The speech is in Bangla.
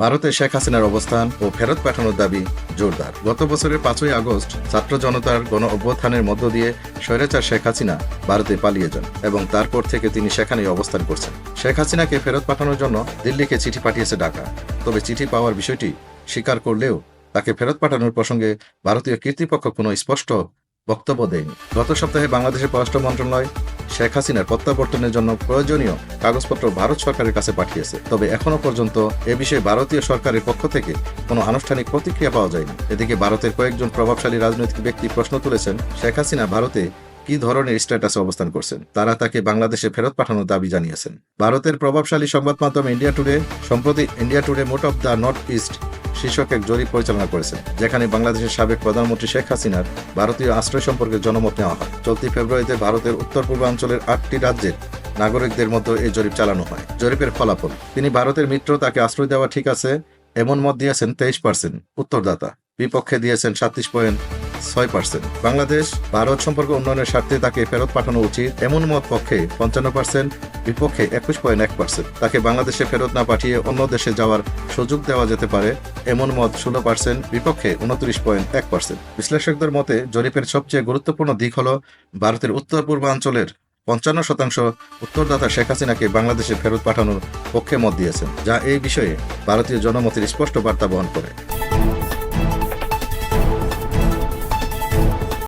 ভারতে শেখ হাসিনার অবস্থান ও ফেরত পাঠানোর দাবি জোরদার। গত বছরের পাঁচই আগস্ট ছাত্র জনতার গণ অভ্যুত্থানের মধ্য দিয়ে স্বৈরাচার শেখ হাসিনা ভারতে পালিয়ে যান এবং তারপর থেকে তিনি সেখানেই অবস্থান করছেন। শেখ হাসিনাকে ফেরত পাঠানোর জন্য দিল্লিকে চিঠি পাঠিয়েছে ঢাকা। তবে চিঠি পাওয়ার বিষয়টি স্বীকার করলেও তাকে ফেরত পাঠানোর প্রসঙ্গে ভারতীয় কর্তৃপক্ষ কোনো স্পষ্ট বক্তব্য দেয়নি। গত সপ্তাহে বাংলাদেশের পররাষ্ট্র মন্ত্রণালয় শেখ হাসিনার প্রত্যাবর্তনের জন্য প্রয়োজনীয় কাগজপত্র ভারত সরকারের কাছে পাঠিয়েছে। তবে এখনও পর্যন্ত এ বিষয়ে ভারতীয় সরকারের পক্ষ থেকে কোনো আনুষ্ঠানিক প্রতিক্রিয়া পাওয়া যায়নি। এদিকে ভারতের কয়েকজন প্রভাবশালী রাজনৈতিক ব্যক্তি প্রশ্ন তুলেছেন, শেখ হাসিনা ভারতে কি ধরনের স্ট্যাটাসে অবস্থান করছেন? তারা তাকে বাংলাদেশে ফেরত পাঠানোর দাবি জানিয়েছেন। ভারতের প্রভাবশালী সংবাদ মাধ্যম ইন্ডিয়া টুডে, সম্প্রতি India Today mood of the north east শীর্ষক এক জরিপ পরিচালনা করেছে যেখানে বাংলাদেশের সাবেক প্রধানমন্ত্রী শেখ হাসিনার ভারতীয় আশ্রয় সম্পর্কে জনমত নেওয়া হয়। চলতি ফেব্রুয়ারিতে ভারতের উত্তর পূর্বাঞ্চলের আটটি রাজ্যের নাগরিকদের মধ্যে এই জরিপ চালানো হয়। জরিপের ফলাফল, তিনি ভারতের মিত্র, তাকে আশ্রয় দেওয়া ঠিক আছে, এমন মত দিয়েছেন তেইশ পার্সেন্ট। উত্তরদাতা, বিপক্ষে দিয়েছেন সাতত্রিশ পয়েন্ট ছয় পার্সেন্ট। বাংলাদেশ, ভারত সম্পর্ক উন্নয়নের স্বার্থে তাকে ফেরত পাঠানো উচিত, এমন মত পক্ষে পঞ্চান্ন পার্সেন্ট। বিপক্ষে একুশ পয়েন্ট এক পার্সেন্ট। তাকে বাংলাদেশে ফেরত না পাঠিয়ে অন্য দেশে যাওয়ার সুযোগ দেওয়া যেতে পারে, এমন মত ষোলো পার্সেন্ট, বিপক্ষে উনত্রিশ পয়েন্ট এক পার্সেন্ট। বিশ্লেষকদের মতে, জরিপের সবচেয়ে গুরুত্বপূর্ণ দিক হল ভারতের উত্তর পূর্বাঞ্চলের পঞ্চান্ন শতাংশ উত্তরদাতা শেখ হাসিনাকে বাংলাদেশে ফেরত পাঠানোর পক্ষে মত দিয়েছেন, যা এই বিষয়ে ভারতীয় জনমতের স্পষ্ট বার্তা বহন করে।